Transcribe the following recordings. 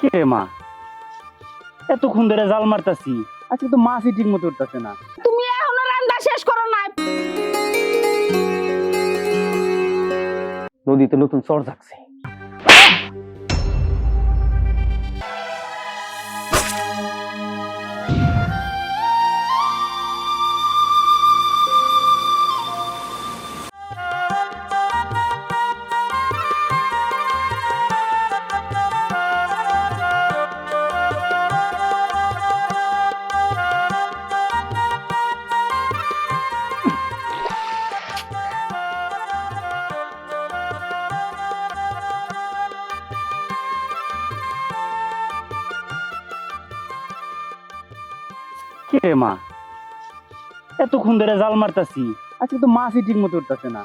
কে রে মা? এতক্ষণ ধরে জাল মারতাছি আজকে তো মাছই ঠিক মতো উঠতেছে না। তুমি এখনও রান্না শেষ করো না নদীতে নতুন চর যাচ্ছে। মা। এতক্ষণ ধরে জাল মারতাছি আজকে তো মাছই ঠিক মতো উঠতেছে না।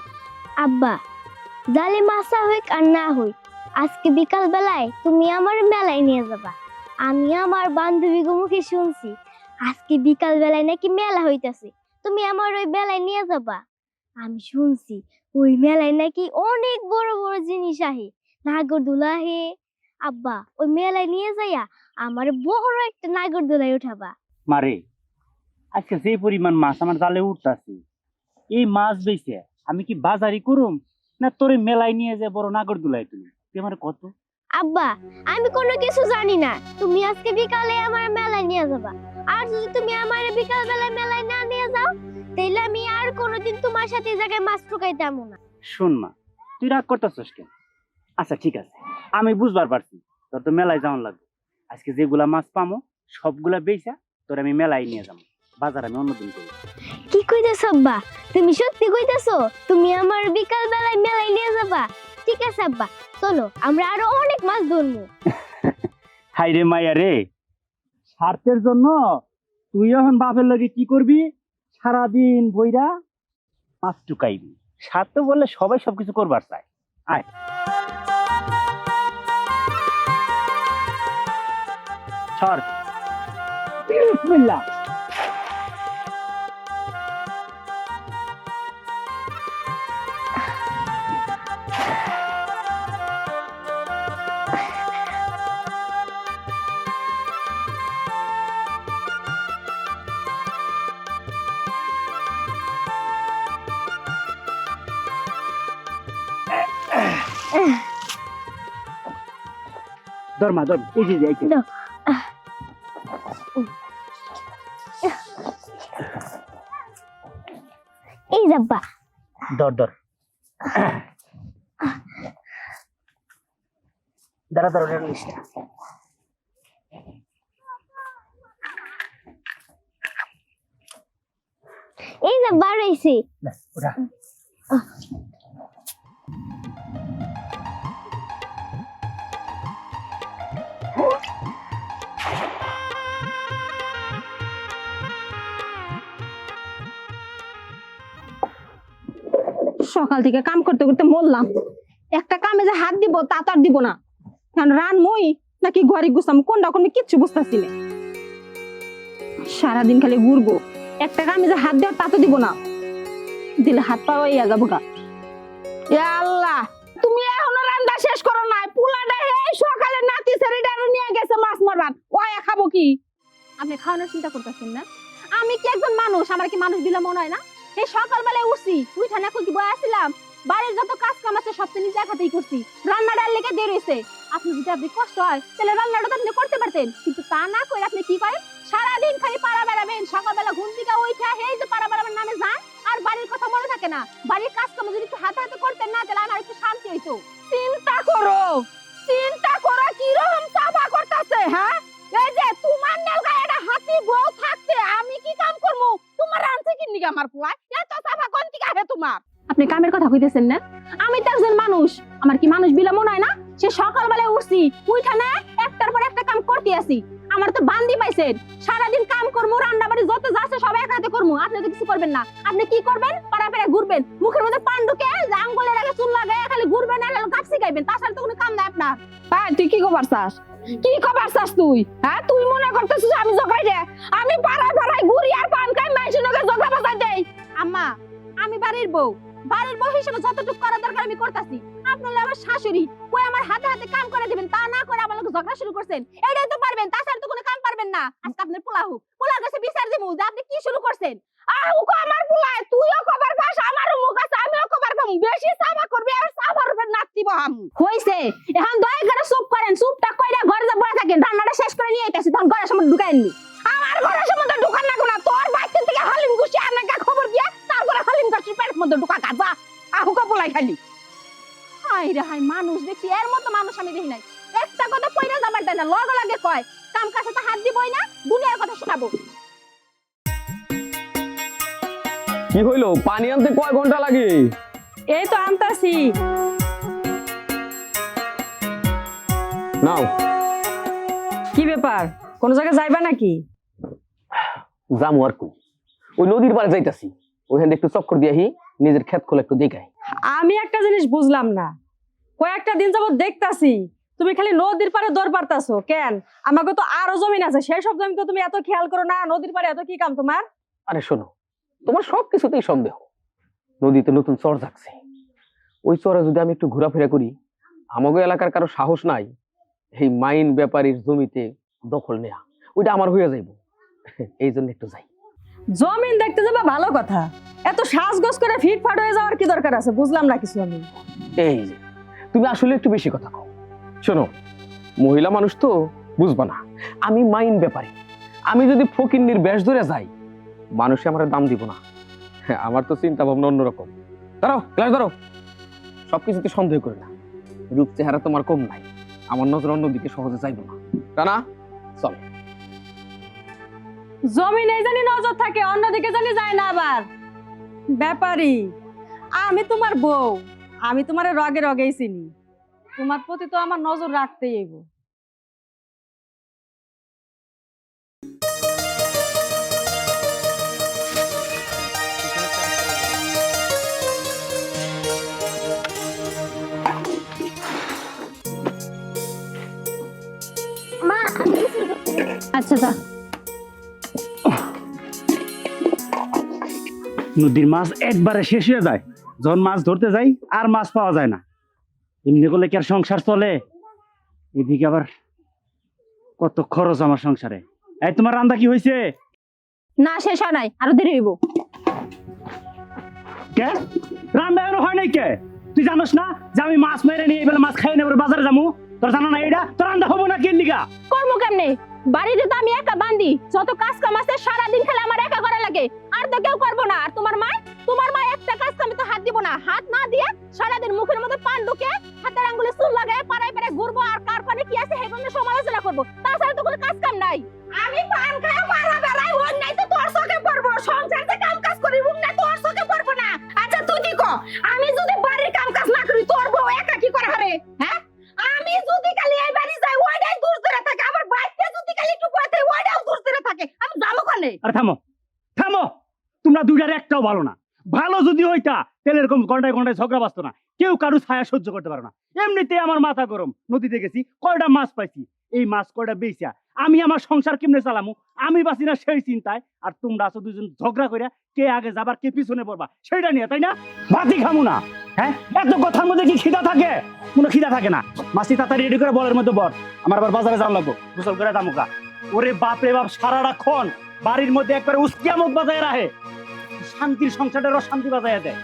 আব্বা জালে মাছা হোক আর না হোক আজকে বিকাল বেলায় তুমি আমার মেলায় নিয়ে যাবা। আমি আমার বান্ধবী মুখে শুনছি আজকে বিকাল বেলায় নাকি মেলা হইতাছে তুমি আমার ওই মেলায় নিয়ে যাবা। আমি শুনছি ওই মেলায় নাকি অনেক বড় বড় জিনিস আহে নাগরদোলা হে আব্বা ওই মেলায় নিয়ে যাইয়া আমার বড় একটা নাগরদোলায় উঠাবা। মারে আজকে যে পরিমাণ মাছ আমার জালে উঠতাছে এই মাছ বেচে আমি কি বাজারি করুম? না তোরে মেলায় নিয়ে যে বড় নাগর দুলাই তুমি তুই আমার কত? আব্বা আমি কোনো কিছু জানি না। তুমি আজকে বিকালে আমার মেলায় নিয়ে যাবা। আর যদি তুমি আমার বিকাল বেলায় মেলায় না নিয়ে যাও তাহলে আমি আর কোনোদিন তোমার সাথে এই জায়গায় মাছ ঠুকাইতাম না। শোন মা তুই রাগ করতেছস কেন? আচ্ছা ঠিক আছে। আমি বুঝবার পারছি তোর তো মেলায় যাওয়ার লাগবে। আজকে যেগুলা মাছ পামো সবগুলা বেচা তোর আমি মেলায় নিয়ে যাব বাজার আমি অন্যদিন করব কি কইতেছ আব্বা? তুমি সত্যি কইতেছো? তুমি আমার বিকাল বেলায় মেলায় নিয়ে যাবা। ঠিক আছে আব্বা চলো আমরা আরও অনেক মাছ ধরবো হাই রে মাইয়া রে স্বার্থের জন্য তুই এখন বাপের লগে কি করবি? সারাদিন বইরা মাছ টুকাইবি স্বার্থ বললে সবাই সবকিছু করবার চায়। আয়। সর বিসমিল্লাহ। ধর্মা ধর্ম এই যে এই যে। এই যাব্বা ধর ধর। দাঁড়া দাঁড়া দাঁড়া নিস। এই যে বাড়াইছি। না, সকাল থেকে কাম করতে করতে মরলাম। একটা কামে যে হাত দিব, তা তো আর দিব না। কারণ রান মই নাকি ঘরে গুছাম কোন কিচ্ছু বুঝতেছি না। সারাদিন খালি ঘুরবো। একটা কামে যে হাত দেওয়ার তা তো দিব না। দিলে হাত পা ইয়া যাব গা। আল্লাহ, তুমি এখনও রান্না শেষ করো নাই। পুলাটা এই সকালে নাতি ছেড়িটা নিয়ে গেছে মাছ মারবার। ওই খাব কি? আপনি খাওয়ানোর চিন্তা করতেছেন না? আমি কি একজন মানুষ? আমার কি মানুষ দিলে মনে হয় না? এই সকালবেলায় উঠছি, উঠা বয়ে আসছিলাম। বাড়ির যত কাজ কাম আছে সব নিজে করছি। রান্নাটার লেগে দেরি হয়েছে আপনি যদি আপনি কষ্ট হয়, তাহলে রান্নাটা তো আপনি করতে পারতেন। কিন্তু তা না করে আপনি কি করেন? সারাদিন খালি পাড়া বেড়াবেন, সকালবেলা ঘুম থেকে যে পাড়া বেড়াবেন নামে যান, আর বাড়ির কথা মনে থাকে না। বাড়ির কাজ কাম যদি একটু হাতে হাতে করতেন না, তাহলে আমার একটু শান্তি হইতো। চিন্তা করো! চিন্তা করো কি রকম চাপা করতেছে হ্যাঁ? এই যে তোমার হাতি বউ থাকতে আমি কি কাম করব? তোমার রানছে কি আমার পোলায় এত চাপা কোন থেকে আহে তোমার আপনি কামের কথা কইতেছেন না? আমি তো একজন মানুষ। আমার কি মানুষ বিলা মনে হয় না? সে সকালবেলায় উঠছি উঠা না একটার পর একটা কাম করতে আসি। আমার তো বান্দি পাইছেন। সারাদিন কাম করব রান্না বাড়ি যত যাচ্ছে সব এক হাতে করব আপনি তো কিছু করবেন না। আপনি কি করবেন? পাড়া পেড়া ঘুরবেন। মুখের মধ্যে পান্ডুকে যে আঙ্গুলের আগে চুল লাগায় খালি ঘুরবেন, আর কাপসি খাইবেন তাছাড়া তো কোনো কাম নাই আপনার। হ্যাঁ তুই কি খবর চাস? কি খবর চাস তুই? হ্যাঁ তুই মনে করতেছিস আমি ঝগড়াই দে। আমি পাড়ায় পাড়ায় ঘুরি আর পান খাই লগে ঝগড়া বাজাই দেই। আম্মা আমি বাড়ির বউ। বাড়ির বউ হিসেবে যতটুকু করা দরকার আমি করতেছি। আপনার আমার শাশুড়ি কই আমার হাতে হাতে কাম করে দিবেন তা না করে আমার লগে ঝগড়া শুরু করছেন। এইটাই তো পারবেন তাছাড়া তো কোনো কাম পারবেন না। আজকে আপনার পোলা হোক। পোলার কাছে বিচার দিমু যে আপনি কি শুরু করছেন। আহু কো আমার পোলায় তুইও কবার পাস আমারও মুখ আছে আমিও কবার পাম। বেশি সাবা করবি আর সাবার উপর নাচিব আম হইছে। এখন দয়া করে চুপ করেন চুপটা কইরা ঘরে যা বড় থাকেন। রান্নাটা শেষ করে নিয়ে আইতাছি তখন ঘরের সামনে ঢুকাইনি আমার ঘরের সামনে ঢুকান না। কোনা তোর বাইতে থেকে হালিম গুছি আপনাকে খবর দিয়া কাছি পেটের মধ্যে ঢুকা কাজা আহু কো পোলাই খালি। হাই রে হাই মানুষ দেখছি এর মতো মানুষ আমি দেখি নাই। একটা কথা কইরা যাবার দেয় না লগে লাগে কয় কাম কাছে তো হাত দিবই না দুনিয়ার কথা শোনাবো। কি হইল পানি আনতে কয় ঘণ্টা লাগে? এই তো আনতাছি। নাও। কি ব্যাপার কোন জায়গায় যাইবা নাকি? যামু আর কই। ওই নদীর পাড়ে যাইতাছি। ওইখানে একটু চক্কর দিয়াহি নিজের ক্ষেত খোলা একটু দেখাই। আমি একটা জিনিস বুঝলাম না। কয়েকটা দিন যাবত দেখতাছি তুমি খালি নদীর পাড়ে দৌড় পারতাছো কেন? আমাকে তো আরও জমিন আছে সেই সব জমি তো তুমি এত খেয়াল করো না নদীর পাড়ে এত কি কাম তোমার? আরে শোনো তোমার সব কিছুতেই সন্দেহ। নদীতে নতুন চর যাচ্ছে। ওই চরে যদি আমি একটু ঘোরাফেরা করি আমাগো এলাকার কারও সাহস নাই এই মাইন ব্যাপারীর জমিতে দখল নেয়া। ওইটা আমার হয়ে যাইব। এই জন্য একটু যাই। জমিন দেখতে যাবা ভালো কথা। এত সাজগোজ করে ফিটফাট হয়ে যাওয়ার কি দরকার আছে? বুঝলাম না কিছু আমি। এই যে তুমি আসলে একটু বেশি কথা কও। শোনো মহিলা মানুষ তো বুঝবা না আমি মাইন ব্যাপারী। আমি যদি ফকিন্নির বেশ ধরে যাই মানুষে আমার দাম দিব না। হ্যাঁ, আমার তো চিন্তা ভাবনা অন্যরকম। দাঁড়াও গ্লাস ধরো। সবকিছুতে সন্দেহ করে না। রূপ চেহারা তোমার কম নাই। আমার নজর অন্যদিকে সহজে যাইব না। রানা চল। জমিন জানি নজর থাকে অন্যদিকে জানি যায় না আবার। ব্যাপারী আমি তোমার বউ আমি তোমার রগে রগেই চিনি। তোমার প্রতি তো আমার নজর রাখতেই করতে আচ্ছা যা। নদীর মাছ একবারে শেষ হয়ে যায়। যখন মাছ ধরতে যাই আর মাছ পাওয়া যায় না। এমনি করলে কি আর সংসার চলে? এদিকে আবার কত খরচ আমার সংসারে। এই তোমার রান্না কি হয়েছে? না শেষ হয় নাই। আরও দেরি হইব। কে? রান্না এখনও হয় নাই কে? তুই জানোস না যে আমি মাছ মেরে নিয়ে এবার মাছ খাই নেবার বাজারে যাব? তোর জানো না এটা? তোর রান্না হব না কে লিগা? করব কেমনে? বাড়িতে তো আমি একা বান্দি। যত কাজ কাম আছে সারাদিন খেলে আমার লাগে। আর তো কেউ করব না। আর তোমার মা তোমার মা একটা কাজ আমি তো হাত দিব না। হাত না দিয়ে সারাদিন মুখের মধ্যে পান ঢুকে হাতের আঙ্গুলে ঘন্টায় ঘন্টায় ঝগড়া বাঁচতো না। কেউ কারু ছায়া সহ্য করতে পারে না। এমনিতে আমার মাথা গরম। নদীতে গেছি, কয়টা মাছ পাইছি? এই মাছ কয়টা বেচা আমি আমার সংসার কেমনে চালামু? আমি বাঁচি না সেই চিন্তায়। আর তোমরা আছো দুজন ঝগড়া করিয়া কে আগে যাবার, কে পিছনে পড়বা সেটা নিয়ে, তাই না? বাতি খামু না হ্যাঁ? এত কথার মধ্যে কি খিদা থাকে? কোনো খিদা থাকে না। মাছি তাড়াতাড়ি রেডি করে বলের মধ্যে বর আমার আবার বাজারে যাওয়ার লাগবো। গোসল করে দামুকা ওরে বাপ রে বাপ সারাক্ষণ বাড়ির মধ্যে একবারে উস্কিয়ামত বাজায় রাখে। শান্তির সংসারের শান্তি বাজায় দেয়।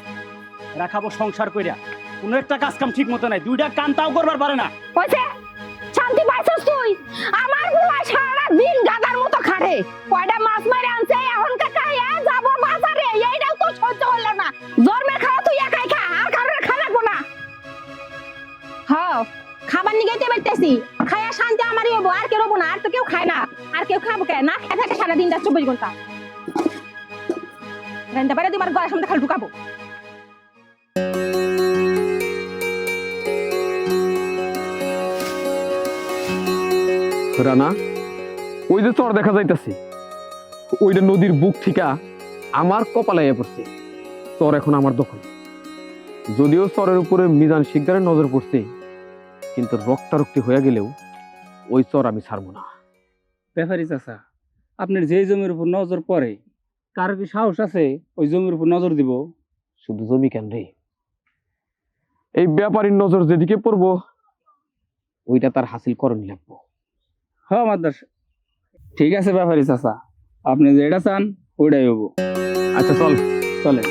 রাখাবো সংসার কইরা। কোনো একটা কাজ কাম ঠিক মতো নাই, দুইটা কান তাও করবার পারে না। কইছে, শান্তি পাইছস তুই? আমার বুয়া সারা দিন গাদার মতো খাটে কয়টা মাছ মারে আনছে, এখন কাকাইয়া যাব বাজারে, এইটাও তো সহ্য হলো না। জন্মের খাওয়া তুই একাই খা, আর কারোর খা লাগবো না। হ্যাঁ খাবার নিয়ে গেতে পারতেছি খায়া শান্তি আমারই হব আর কেউ না, আর তো কেউ খায় না। আর কেউ খাব কে? না খেয়ে থাকে সারা দিনটা চব্বিশ ঘণ্টা। রান্না বাইরে তোমার ঘরের সামনে খালি ঢুকাবো। রানা ওই যে চর দেখা যাইতাছে ওইটা নদীর বুক থেকে আমার কপালে পড়ছে। চর এখন আমার দখল। যদিও চরের উপরে মিজান শিকদারের নজর পড়ছে কিন্তু রক্তারক্তি হয়ে গেলেও ওই চর আমি ছাড়বো না। ব্যাপারী চাচা আপনার যে জমির উপর নজর পড়ে কার কি সাহস আছে ওই জমির উপর নজর দিব? শুধু জমি কেন রে? এই ব্যাপারীর নজর যেদিকে পড়ব ওইটা তার হাসিল করণ লাগবো। হ্যাঁ মাদ্রাস। ঠিক আছে ব্যাপারী চাচা আপনি যেটা চান ওইটাই হব। আচ্ছা চল চলেন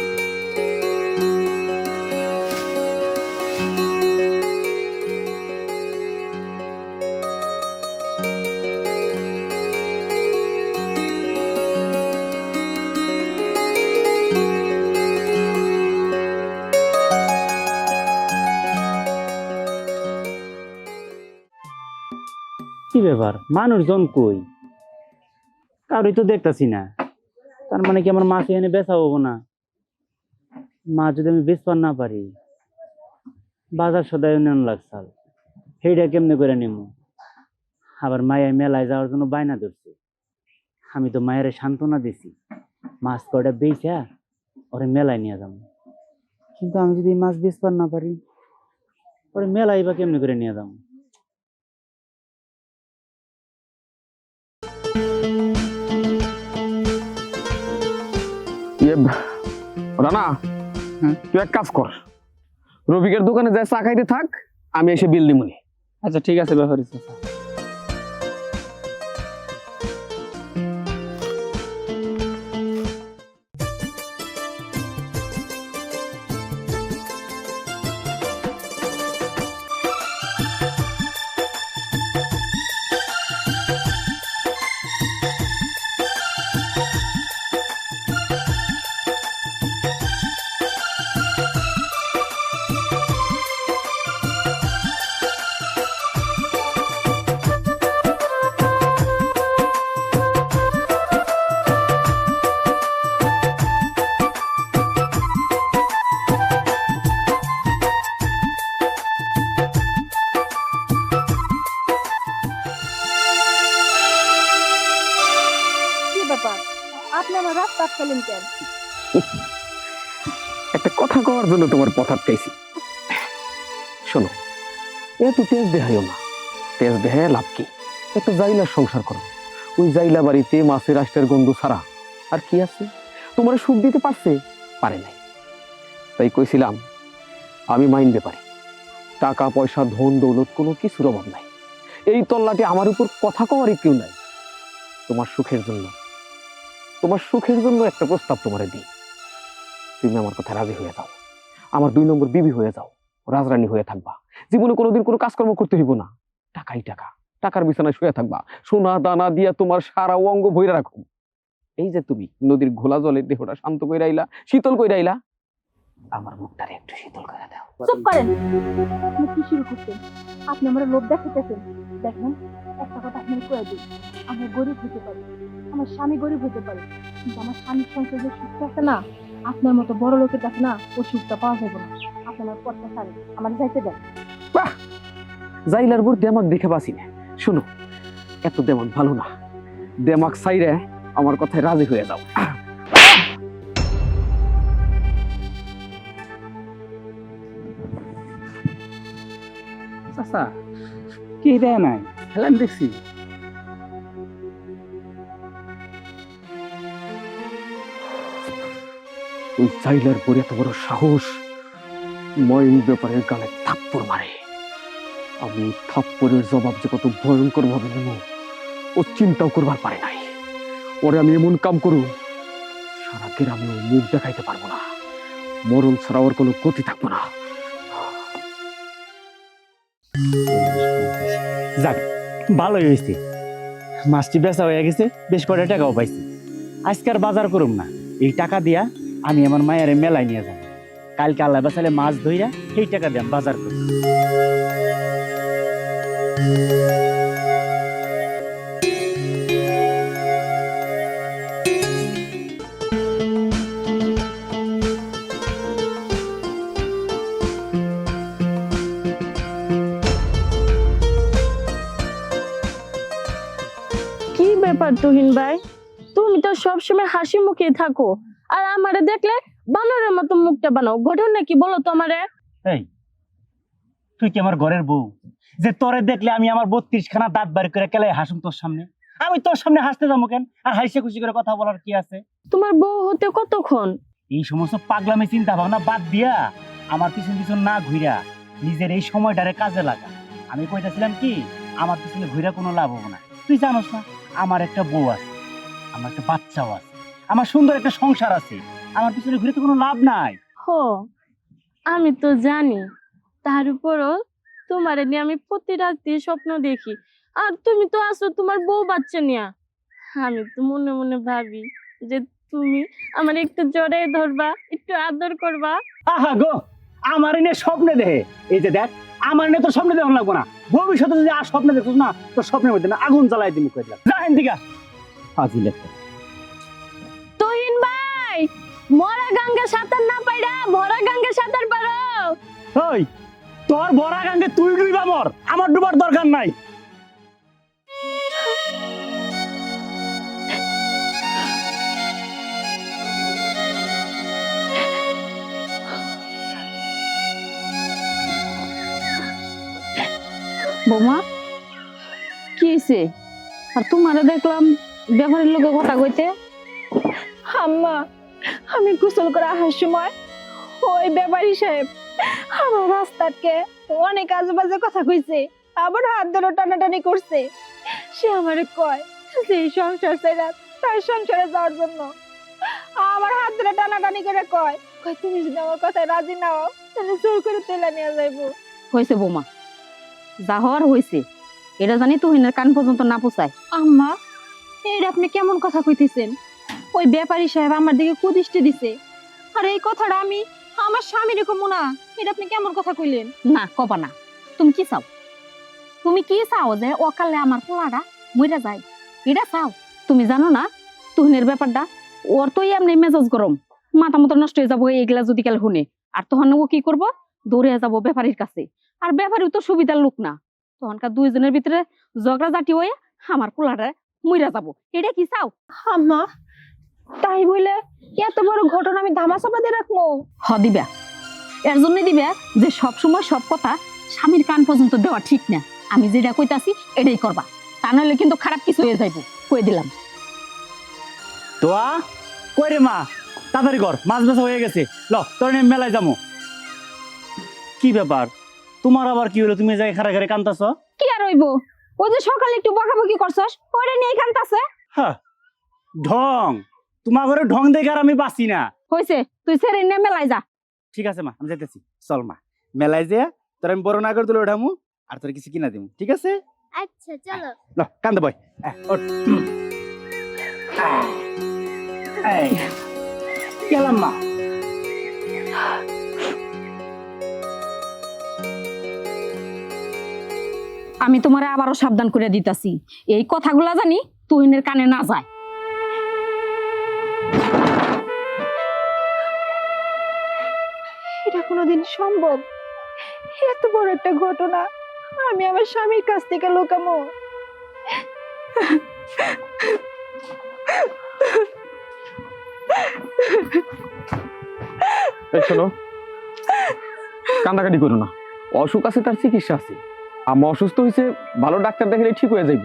কি ব্যাপার? মানুষজন কই? কারোই তো দেখতাছি না। তার মানে কি আমার মাছ এনে বেচা হব না? মাছ যদি আমি বেচবার না পারি, বাজার সদায় নেন লাগছাল সেইটা কেমনে করে নেব আবার মায়ের মেলায় যাওয়ার জন্য বায়না ধরছে। আমি তো মায়ের সান্ত্বনা দিছি। মাছ কয়টা বেচা ওরে মেলায় নিয়ে যাব কিন্তু আমি যদি মাছ বেচবার না পারি, ওরে মেলায় বা কেমনে করে নিয়ে যাব ইয়ে রানা তুই এক কাজ কর। রবিকের দোকানে যা চা খাইতে থাক আমি এসে বিল দিমুনি। আচ্ছা ঠিক আছে ব্যাপারী চাচা জন্য তোমার পথ আটকাইছি। শোনো এত তেজ দেহাইও না। তেজ দেহায় লাভ কি? একটা জাইলার সংসার করো। ওই জাইলা বাড়িতে মাছের আষ্টের গন্ধ ছাড়া আর কি আছে? তোমার সুখ দিতে পারছে? পারে নাই। তাই কইছিলাম, আমি মাইন পারি। টাকা, পয়সা, ধন, দৌলত কোনো কিছুর অভাব নাই। এই তল্লাটে আমার উপর কথা কওয়ারই কেউ নাই। তোমার সুখের জন্য, তোমার সুখের জন্য একটা প্রস্তাব তোমারে দিই। তুমি আমার কথা রাজি হয়ে যাও। আমার দুই নম্বর বিবি হয়ে যাও, রাজরানী হয়ে থাকবা। জীবনে কোনোদিন কোনো কাজকর্ম করতে হইব না। টাকাই টাকা, টাকার বিছানায় শুয়ে থাকবা। সোনা দানা দিয়া তোমার সারা অঙ্গ ভইরা রাখো। এই যে তুমি নদীর ঘোলা জলে দেহটা শান্ত কইরা আইলা, শীতল কইরা আইলা, আমার মুখটারে একটু শীতল করে দাও। চুপ করেন। আপনি কি শুরু করছেন? আপনি আমার লোভ দেখাইতেছেন। দেখেন, একটা কথা আপনি কয়ে দিই। আমি গরিব হতে পারি। আমার স্বামী গরিব হতে পারে। কিন্তু আমার স্বামীর সংসারে যে সুখটা আছে না। আপনার মতো বড় লোকের কাছে না সুখটা পাওয়া যাবে না। আপনার পথটা ছাড়েন আমার যাইতে দেন। জাইলার বোর দেমাক দেখে বাসি না। শুনো এত দেমাক ভালো না। দেমাক সাইরে আমার কথায় রাজি হয়ে যাও। চাচা কি দেয় নাই? খেলেন দেখছি। ওই পরে এত বড় সাহস। ময়ূর ব্যাপারে গালে থাপ্পড় মারে। আমি থাপ্পড়ের জবাব যে কত ভয়ঙ্কর ভাবে নেব, ও চিন্তাও করবার পারে নাই। ওরে আমি এমন কাম করু সারা গ্রামে ও মুখ দেখাইতে পারব না। মরণ ছাড়া ওর কোনো গতি থাকব না। যাক, ভালোই হয়েছে মাছটি বেচা হয়ে গেছে, বেশ কয়টা টাকাও পাইছি। আজকার বাজার করুম না। এই টাকা দিয়া আমি আমার মায়ের মেলায় নিয়ে যাব কালকে আল্লাহ বেচালে মাছ ধইরা সেই টাকা দিয়ে বাজার করব কি ব্যাপার তুহিন ভাই? তুমি তো সবসময় হাসি মুখে থাকো। আমারে দেখলে বানরের মতো মুখটা বানাও। ঘটনা কি বলো তো আমারে? এই তুই কি আমার ঘরের বউ? যে তোরে দেখলে আমি আমার বত্রিশ খানা দাঁত বাড়ি করে কেলে হাসুম তোর সামনে? আমি তোর সামনে হাসতে যাব কেন? আর হাসি খুশি করে কথা বলার কি আছে? তোমার বউ হতে কতক্ষণ? এই সমস্ত পাগলামি চিন্তা ভাবনা বাদ দিয়া আমার পিছন পিছন না ঘুরা নিজের এই সময়টারে কাজে লাগা। আমি কইতাছিলাম কি আমার পিছনে ঘুরে কোনো লাভ হব না। তুই জানোস না আমার একটা বউ আছে আমার একটা বাচ্চাও আছে। আমার সুন্দর একটা সংসার আছে। আমার পিছনে ঘুরে তো কোনো লাভ নাই। হো আমি তো জানি। তার উপরও তোমার নিয়ে আমি প্রতি রাতে স্বপ্ন দেখি। আর তুমি তো আসো তোমার বউ বাচ্চা নিয়া। আমি তো মনে মনে ভাবি যে তুমি আমার একটু জড়াই ধরবা একটু আদর করবা। আহা গো আমার এনে স্বপ্নে দেহে এই যে দেখ আমার এনে তো স্বপ্নে দেখুন লাগবো না। ভবিষ্যতে যদি আর স্বপ্নে দেখছিস না তো স্বপ্নের মধ্যে না আগুন জ্বালাই দিমু কইলাম জাহেন দিকা তুহিন ভাই মরা গাঙ্গে সাঁতার না পাইরা ভরা গাঙ্গে সাঁতার পারো। ওই তোর বড়া গাঙ্গে তুই ডুইবা মর আমার ডুবার দরকার নাই। বৌমা কি হয়েছে আর তোমারে দেখলাম ব্যাপারের লোকে কথা কইতে। আম্মা আমি গোসল করে আসার সময় ওই ব্যাপারী সাহেব আমার রাস্তাকে অনেক আজেবাজে কথা কইছে আবার হাত ধরে টানাটানি করছে। সে আমারে কয় যে সংসার ছেড়ে তার সংসারে যাওয়ার জন্য। আমার হাত ধরে টানাটানি করে কয় কয় তুমি যদি আমার কথায় রাজি না হও তাহলে জোর করে তেলা নিয়ে যাইবো। হয়েছে বৌমা। যা হওয়ার হয়েছে এটা জানি তুহিনের কান পর্যন্ত না পোষায় আম্মা এটা আপনি কেমন কথা কইতেছেন? ওই ব্যাপারী সাহেব আমার দিকে কুদৃষ্টি দিছে। আর এই কথাটা আমি আমার স্বামীর কমু না এটা আপনি কেমন কথা কইলেন? না কবা না। তুমি কি চাও? তুমি কি চাও যে অকালে আমার পোলাটা মইরা যায়? এটা চাও? তুমি জানো না তুহিনের ব্যাপারটা? ওর তো এমনি মেজাজ গরম। মাথা মতো নষ্ট হয়ে যাব এইগুলা যদি কাল শুনে আর তখন ও কি করব? দৌড়ে যাব ব্যাপারীর কাছে। আর ব্যাপারী তো সুবিধার লোক না। তখনকার দুইজনের ভিতরে ঝগড়া জাতি হয়ে আমার পোলাটা মইরা যাব। এটা কি চাও? আম্মা তাই বলে এত বড় ঘটনা আমি ধামাচাপা দিয়ে রাখব? হ দিবা। এর জন্য দিবা যে সব সময় সব কথা স্বামীর কান পর্যন্ত দেওয়া ঠিক না। আমি যেটা কইতাছি এটাই করবা। তা নাহলে কিন্তু খারাপ কিছু হয়ে যাইব। কই দিলাম। তোয়া কই রে মা? তাড়াতাড়ি কর মাছ বেচা হয়ে গেছে। ল তোর নিয়ে মেলায় যাব কি ব্যাপার? তোমার আবার কি হলো? তুমি যাই খারা খারে কান্তাছ? কি আর হইব? ওই যে সকালে একটু বকাবকি করছস ওরে নিয়ে কান্তাছে। হ্যাঁ ঢং। তোমার ঘরে ঢং দেখে আর আমি বাঁচি না। হইছে তুই সেরে নিয়ে মেলাই যা। ঠিক আছে মা আমি যাইতেছি। চল মা মেলায় যে তোর আমি বড় না করে তুলে ওঠামু আর তোর কিছু কিনা দিমু ঠিক আছে? আচ্ছা চলো। ল কান্দে এই, গেলাম মা। আমি তোমারে আবারও সাবধান করে দিতাছি। এই কথাগুলা জানি তুহিনের কানে না যায়। কোনোদিন সম্ভব? এত বড় একটা ঘটনা, আমি আমার স্বামীর কাছ থেকে লুকামো কান্দাকাটি করো না। অসুখ আছে, তার চিকিৎসা আছে। আম্মা অসুস্থ হয়েছে, ভালো ডাক্তার দেখালে ঠিক হয়ে যাইব।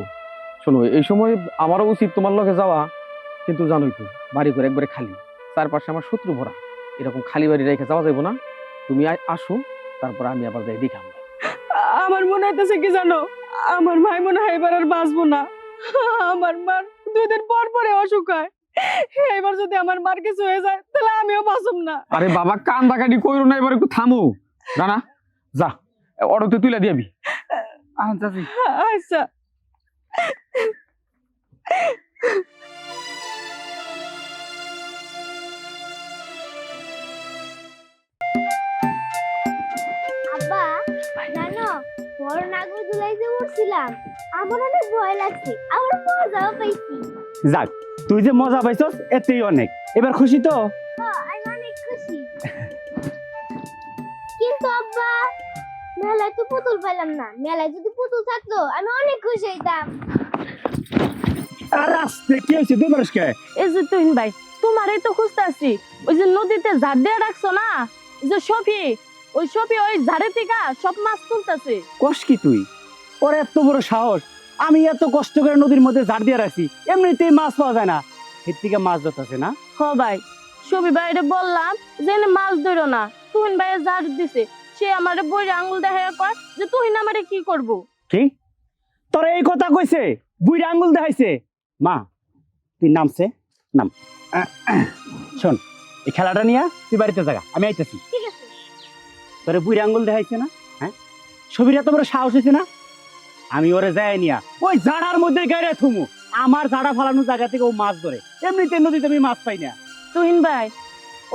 শোনো, এই সময় আমারও উচিত তোমার লগে যাওয়া, কিন্তু জানোই তো, বাড়ি করে একবারে খালি। চারপাশে আমার শত্রু ভরা। এরকম খালি বাড়ি রেখে যাওয়া যাইব না? তুমি আসো তারপর আমি আবার যাই দেখাম আমার। মনে হইতেছে কি জানো? আমার ভাই মনে হয় এবার আর বাঁচবো না। আমার মার দুই দিন পর পরে অসুখ হয়। এবার যদি আমার মার কিছু হয়ে যায় তাহলে আমিও বাঁচব না। আরে বাবা কান্দাকাটি কইরো না এবার একটু থামো। রানা যা অটোতে তুলে দিয়াবি আহন চাচি আচ্ছা। জানো বড় নাগর দুলাইতে উঠছিলাম আমার অনেক ভয় লাগছে আমার মজাও পাইছি। যাক তুই যে মজা পাইছস এতেই অনেক। এবার খুশি তো? হ্যাঁ, আমি অনেক খুশি। কিন্তু আব্বা মেলায় তো পুতুল পেলাম না। মেলায় যদি পুতুল থাকতো আমি অনেক খুশি হইতাম। আর আসতে কি হয়েছে দুই মানুষকে এই যে তুহিন ভাই তোমারই তো খুঁজতে আসছি ওই যে নদীতে ঝাড় দিয়ে রাখছো না? ওই যে সফি ওই সফি ওই ঝাড়ে থেকে সব মাছ তুলতেছে। কস কি তুই? ওর এত বড় সাহস। আমি এত কষ্ট করে নদীর মধ্যে ঝাড় দিয়ে রাখছি। এমনিতেই মাছ পাওয়া যায় না। এর থেকে মাছ ধরতেছে না? হ ভাই সবি ভাইরে বললাম যে মাছ ধরো না। তুহিন ভাইয়ের ঝাড় দিছে। সে আমারে বইরে আঙ্গুল দেখায় কয় যে তুই না আমারে কি করব? কি? তোর এই কথা কইছে? বুইরা আঙ্গুল দেখাইছে? মা তুই নামছে? নাম। শোন এই খেলাটা নিয়ে তুই বাড়িতে জাগা। আমি আইতেছি। তোরে বুইরা আঙ্গুল দেখাইছে না? হ্যাঁ? ছবিটা তো বড় সাহস হয়েছে না? আমি ওরে যাই নিয়া ওই জাড়ার মধ্যে গাড়ি থুমু। আমার জাড়া ফালানো জায়গা থেকে ও মাছ ধরে। এমনিতে নদীতে আমি মাছ পাই না। তুহিন ভাই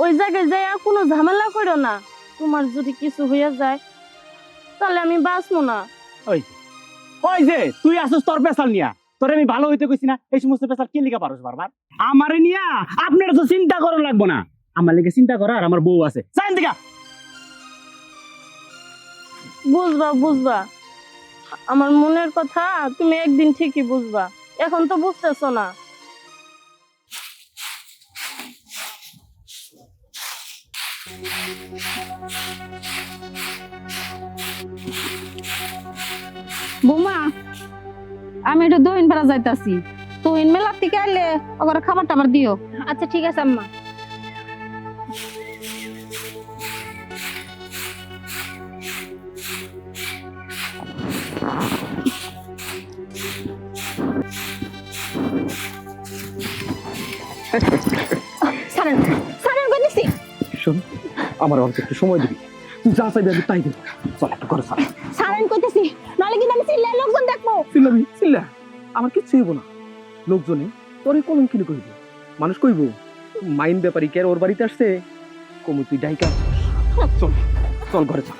ওই জায়গায় যাই কোনো ঝামেলা করো না। তোমার যদি কিছু হইয়া যায় তাহলে আমি বাঁচবো না। ওই যে ওই যে তুই আসিস তোর পেশাল নিয়া। তোরে আমি ভালো হইতে কইছি না এই সমস্ত পেশাল কে লিখা পারোস বারবার? আমারে নিয়া আপনার তো চিন্তা করা লাগবো না। আমার লেগে চিন্তা করার আমার বউ আছে। চাইন দিকা বুঝবা বুঝবা। আমার মনের কথা তুমি একদিন ঠিকই বুঝবা। এখন তো বুঝতেছো না। বৌমা আমি একটু দহিন পাড়া যাইতাছি। তুহিন মেলার থেকে আইলে ওখানে খাবার টাবার দিও। আচ্ছা ঠিক আছে আম্মা। আমার অল্প একটু সময় দিবি। তুই যা চাইবি আমি তাই দেবো। চল একটু করে চল। কইতেছি কিন্তু আমি লোকজন দেখব। চিল্লাবি চিল্লা আমার কিচ্ছু হইব না। লোকজনে তোর কইব। মানুষ কইব মাইন ব্যাপারী কে ওর বাড়িতে আসছে? কমু তুই ডাইকা চল চল ঘরে চল।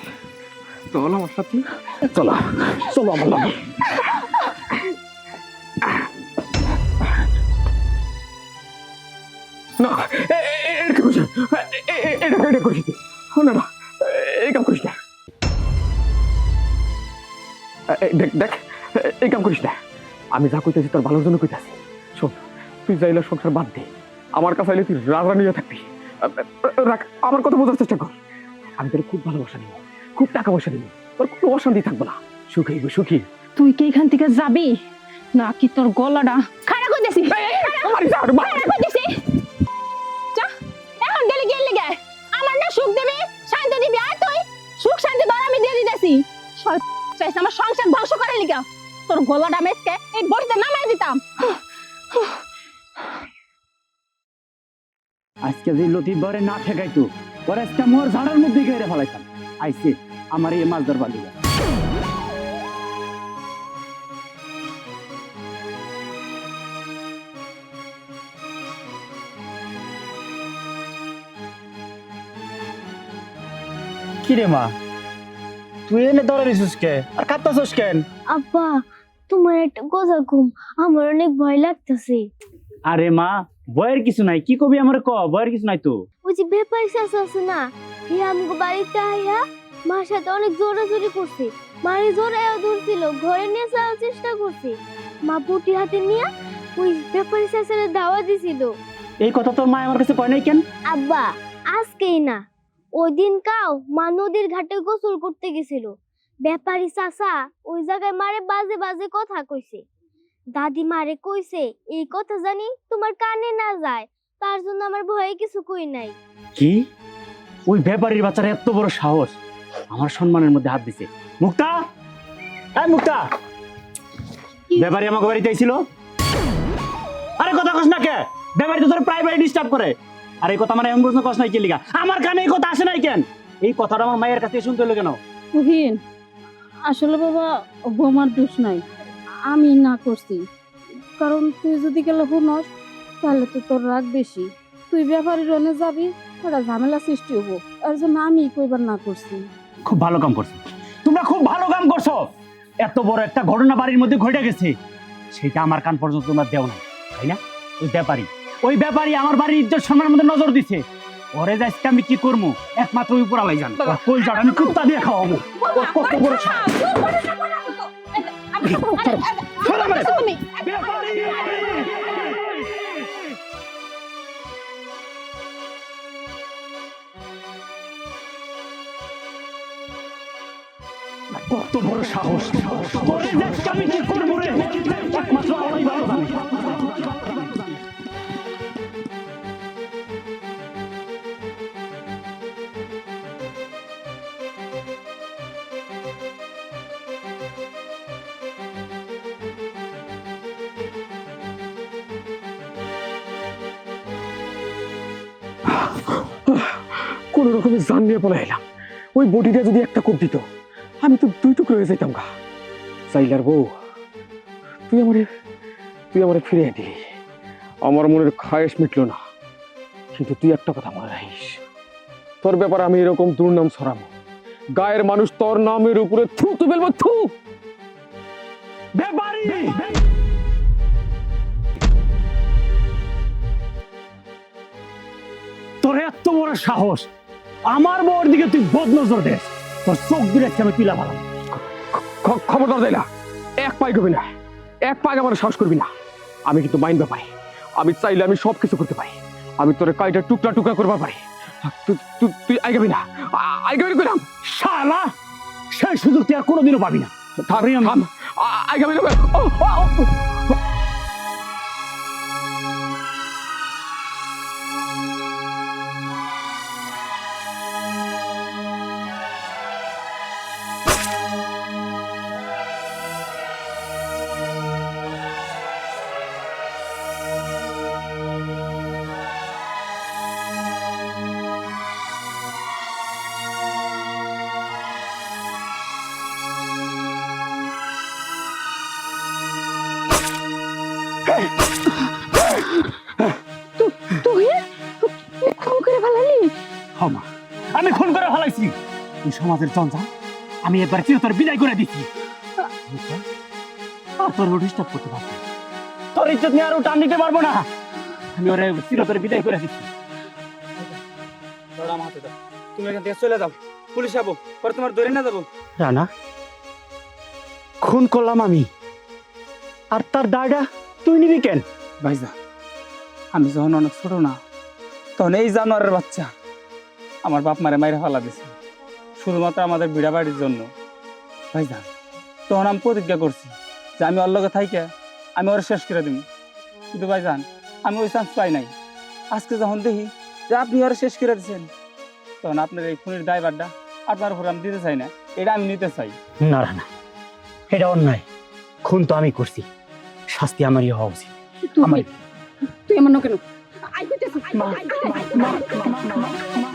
চল আমার সাথে। চলো চলো আমার লাগে না এটা এটা এটা করছিস তুই? না না এই কাম করিস না দেখ দেখ এই কাম করিস না আমি যা কইতেছি তোর ভালোর জন্য কইতাছি শোন তুই যাইলে সংসার বাদ দে আমার কাছে আইলে তুই রাজা নিয়ে থাকবি রাখ আমার কথা বোঝার চেষ্টা কর আমি তোর খুব ভালোবাসা নিব খুব টাকা পয়সা নিব তোর কোনো অশান্তি থাকব না সুখী হইব সুখী তুই কি এখান থেকে যাবি নাকি তোর গলাটা খাড়া কইতেছি আমার যা আর মা- সর- চাইছে আমার সংসার ধ্বংস করে লিগা। তোর গলাটা মেসকে এই বড়িতে নামাই দিতাম। আজকে যে লতি বরে না ঠেকাইতো ওর আজকে মোর ঝাড়ার মধ্যে গেড়ে ফেলাইতাম। আইছে আমার এই মাছ ধরবার লিগা। কিরে মা? তুই এনে ধরে কে? আর কাঁদতাছিস কেন? আব্বা তোমার একটা কথা ঘুম আমার অনেক ভয় লাগতেছে। আরে মা বয়ের কিছু নাই কি কবি আমার ক? বয়ের কিছু নাই তো। ওই যে ব্যাপারী চাষ আছে না হে আমাকে বাড়িতে আইয়া মার সাথে অনেক জোরাজোরি করছে। মারি জোরাইয়া ধরছিল ঘরে নিয়ে যাওয়ার চেষ্টা করছে। মা পুটি হাতে নিয়ে ওই ব্যাপারী চাষের দাওয়া দিছিল। এই কথা তোর মা আমার কাছে কয় নাই কেন? আব্বা আজকেই না ওই দিন কাও মা নদীর ঘাটে গোসল করতে গেছিল। ব্যাপারী চাচা ওই জায়গায় মারে বাজে বাজে কথা কইছে। দাদি মারে কইছে এই কথা জানি তোমার কানে না যায় তার জন্য আমার ভয়ে কিছু কই নাই। কি? ওই ব্যাপারীর বাচ্চার এত বড় সাহস আমার সম্মানের মধ্যে হাত দিছে। মুক্তা! এই মুক্তা! ব্যাপারী আমাকে বাড়িতে আইছিল? আরে কথা কস না কে? ব্যাপারী তো তোর প্রাইভেট ডিস্টার্ব করে। আর এই কথা আমার এমন প্রশ্ন কস নাই কি লিগা? আমার কানে এই কথা আসে নাই কেন? এই কথাটা আমার মায়ের কাছে শুনতে হলো কেন? তুহিন আসলে বাবা বোমার দোষ নাই। আমি না করছি। কারণ তুই যদি গেলে শুনস তাহলে তো তোর রাগ বেশি। তুই ব্যাপারী রনে যাবি ওটা ঝামেলা সৃষ্টি হব। এর জন্য আমি কইবার না করছি। খুব ভালো কাম করছ। তোমরা খুব ভালো কাম করছ। এত বড় একটা ঘটনা বাড়ির মধ্যে ঘটে গেছে। সেটা আমার কান পর্যন্ত তোমরা দেও না তাই না? ওই ব্যাপারী। ওই ব্যাপারী আমার বাড়ির ইজ্জত সম্মানের মধ্যে নজর দিছে। ওরে যে আজকে আমি কি করব? একমাত্র ওই উপরালাই জান। ওর কলজাটা আমি কুত্তা দিয়ে খাওয়াবো। কত বড়। কত বড় সাহস। তোরে যে আমি কি করব রে? একমাত্র আল্লাহই ভালো জানে। কোন রকমে জান নিয়ে পলে এলাম ওই বডিটা যদি একটা কোপ দিত, আমি তো দুই টুকরো হয়ে যেতাম গা। চাইলার বউ, তুই আমারে তুই আমারে ফিরে দিলি আমার মনের খায়েশ মিটলো না। কিন্তু তুই একটা কথা মনে রাখিস। তোর ব্যাপারে আমি এরকম দুর্নাম ছড়াবো গায়ের মানুষ তোর নামের উপরে থু তু ফেলব, থু! তোর এত বড় সাহস! আমার বউর দিকে তুই বদ নজর দেস তোর চোখ দিলে আমি ভালো খ- খবরদার দিলা এক পাই করবি না। এক পাই আমার সাহস করবি না। আমি কিন্তু মাইন ব্যাপারী। আমি চাইলে আমি সব কিছু করতে পারি। আমি তোর কাইটা টুকরা টুকরা করবার পারি। তুই- আই গাবি না। আ- আই গাবি কইলাম। শালা সেই সুযোগ তুই আর কোনোদিনও পাবি না। থাম থাম। আ- আই গাবি না। সমাজের জঞ্জাল আমি একবার চিরতর বিদায় করে দিচ্ছি আর তোর ডিস্টার্ব করতে পারব তোর ইজ্জত নিয়ে আর টান দিতে পারব না। আমি ওরে চিরতর বিদায় করে দিচ্ছি তুমি এখান থেকে চলে যাও। পুলিশ যাব পরে তোমার ধরে না যাব। রানা খুন করলাম আমি। আর তার দায়টা তুই নিবি কেন? ভাইজা আমি যখন অনেক ছোট না তখন এই জানোয়ারের বাচ্চা আমার বাপ মারে মাইরে ফেলা দিছে। শুধুমাত্র আমাদের বিড়া বাড়ির জন্য। ভাইজা তখন আমি প্রতিজ্ঞা করছি যে আমি ওর লগে থাইকে আমি ওরা শেষ করে দিব কিন্তু ভাইজান আমি ওই চান্স পাই নাই। আজকে যখন দেখি যে আপনি ওরা শেষ করে দিচ্ছেন তখন আপনার এই খুনির দায়বারটা আপনার উপর আমি দিতে চাই না এটা আমি নিতে চাই। না না এটা অন্যায়। খুন তো আমি করছি। শাস্তি আমারই হওয়া উচিত। তুই আমার- তুই আমার কেন? আই কইতেছিস মা, মা, মা, মা, মা, মা,